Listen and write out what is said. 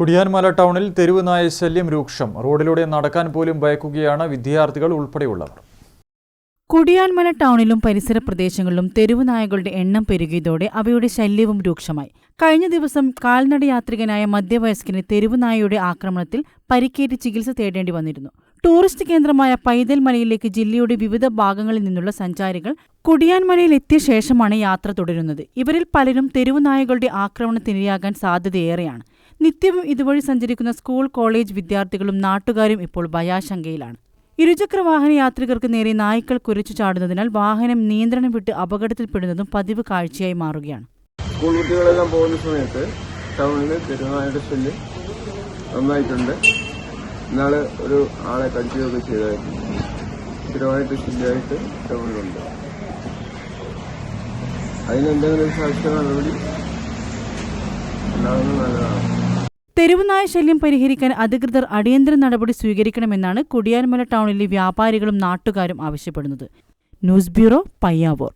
കുടിയാൻമല ടൗണിൽ തെരുവ് നായ ശല്യം രൂക്ഷം. റോഡിലൂടെ നടക്കാൻ പോലും ഭയക്കുകയാണ് വിദ്യാർത്ഥികൾ ഉൾപ്പെടെയുള്ളവർ. കുടിയാൻമല ടൗണിലും പരിസര പ്രദേശങ്ങളിലും തെരുവ് നായകളുടെ എണ്ണം പെരുകിയതോടെ അവയുടെ ശല്യവും രൂക്ഷമായി. കഴിഞ്ഞ ദിവസം കാൽനടയാത്രികനായ മധ്യവയസ്കന് തെരുവ് നായയുടെ ആക്രമണത്തിൽ പരിക്കേറ്റ് ചികിത്സ തേടേണ്ടി വന്നിരുന്നു. ടൂറിസ്റ്റ് കേന്ദ്രമായ പൈതൽ മലയിലേക്ക് ജില്ലയുടെ വിവിധ ഭാഗങ്ങളിൽ നിന്നുള്ള സഞ്ചാരികൾ കുടിയാൻമലയിൽ എത്തിയ ശേഷമാണ് യാത്ര തുടരുന്നത്. ഇവരിൽ പലരും തെരുവുനായകളുടെ ആക്രമണത്തിനിരയാകാൻ സാധ്യതയേറെയാണ്. നിത്യവും ഇതുവഴി സഞ്ചരിക്കുന്ന സ്കൂൾ കോളേജ് വിദ്യാർത്ഥികളും നാട്ടുകാരും ഇപ്പോൾ ഭയാശങ്കയിലാണ്. ഇരുചക്ര വാഹന യാത്രികർക്ക് നേരെ നായ്ക്കൾ കുരച്ചു ചാടുന്നതിനാൽ വാഹനം നിയന്ത്രണം വിട്ട് അപകടത്തിൽപ്പെടുന്നതും പതിവ് കാഴ്ചയായി മാറുകയാണ്. സ്കൂൾ കുട്ടികളെല്ലാം പോകുന്ന സമയത്ത് ടൗണിൽ തെരുനായുടെ ശല്യം നന്നായിട്ടുണ്ട്. ഇന്നാൾ ഒരു ആളെ കടിക്കുകയൊക്കെ ചെയ്തായിരുന്നു. സ്ഥിരമായിട്ട് ശല്യമായിട്ട് ടൗണിലുണ്ട്. അതിനെന്തെങ്കിലും സാക്ഷ്യ നടപടി ഉണ്ടാകുന്നത് നല്ലതാണ്. തെരുവുനായ ശല്യം പരിഹരിക്കാൻ അധികൃതർ അടിയന്തര നടപടി സ്വീകരിക്കണമെന്നാണ് കുടിയാൻമല ടൗണിലെ വ്യാപാരികളും നാട്ടുകാരും ആവശ്യപ്പെടുന്നത്. News bureau Payyavoor.